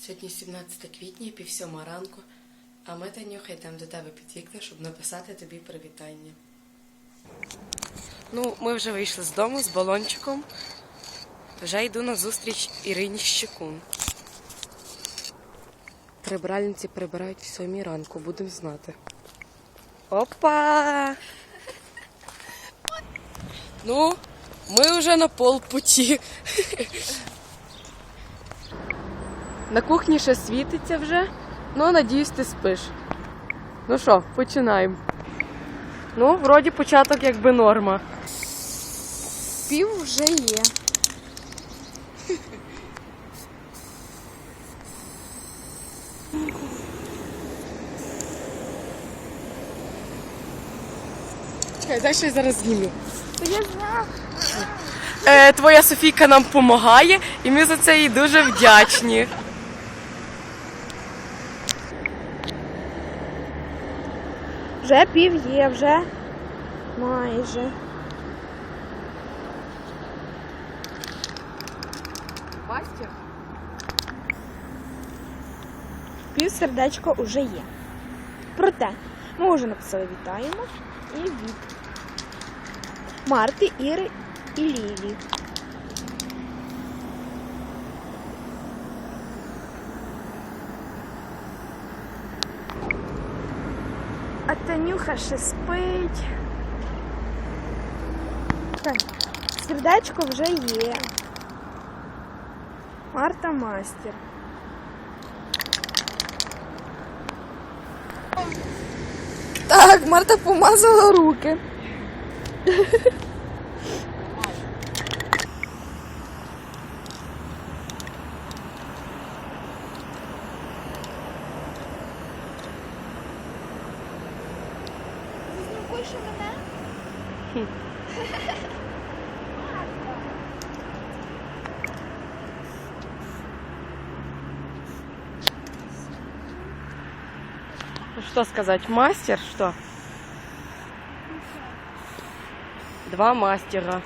Сьогодні 17 квітня, пів сьома ранку, а ми Танюха йдемо до тебе під вікна, щоб написати тобі привітання. Ну, ми вже вийшли з дому з балончиком. Вже йду на зустріч Ірині Щекун. Прибральниці прибирають в сьомій ранку, будемо знати. Опа! Ну, ми вже на полпуті. На кухні ще світиться вже. Ну, надіюсь, ти спиш. Ну що, починаємо. Ну, вроді початок якби норма. Пів вже є. Чекай, дай що я зараз зніму. Е, твоя Софійка нам допомагає, і ми за це їй дуже вдячні. Вже пів є, вже майже. Мастер? Пів сердечко вже є. Проте, ми вже написали вітаємо і від Марти, Іри і Лілі. А Танюха ще спить. Так, сердечко вже є. Марта мастер. Так, Марта помазала руки. Ну, Что сказать, мастер, что? Два мастера.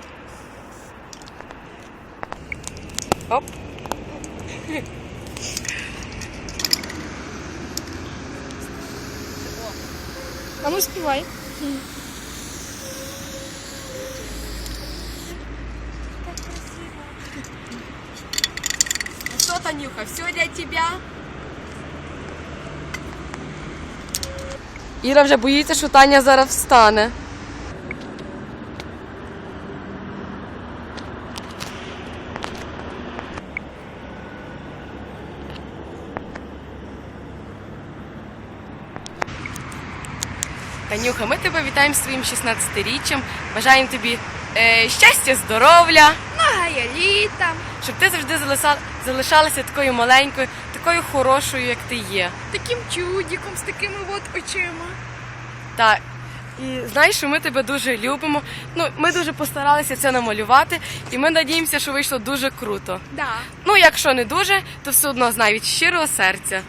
Оп. А ну співай. Что, Танюха, все для тебя? Іра вже боїться, що Таня зараз встане. Танюха, ми тебе вітаємо з твоїм 16-річчям. Бажаємо тобі е, щастя, здоров'я, Много літа. щоб ти завжди залиса- залишалася такою маленькою, такою хорошою, як ти є. Таким чудиком, з такими от очима. Так. І знаєш, що ми тебе дуже любимо. Ну, ми дуже постаралися це намалювати, і ми надіємося, що вийшло дуже круто. Да. Ну, якщо не дуже, то все одно знай від щирого серця.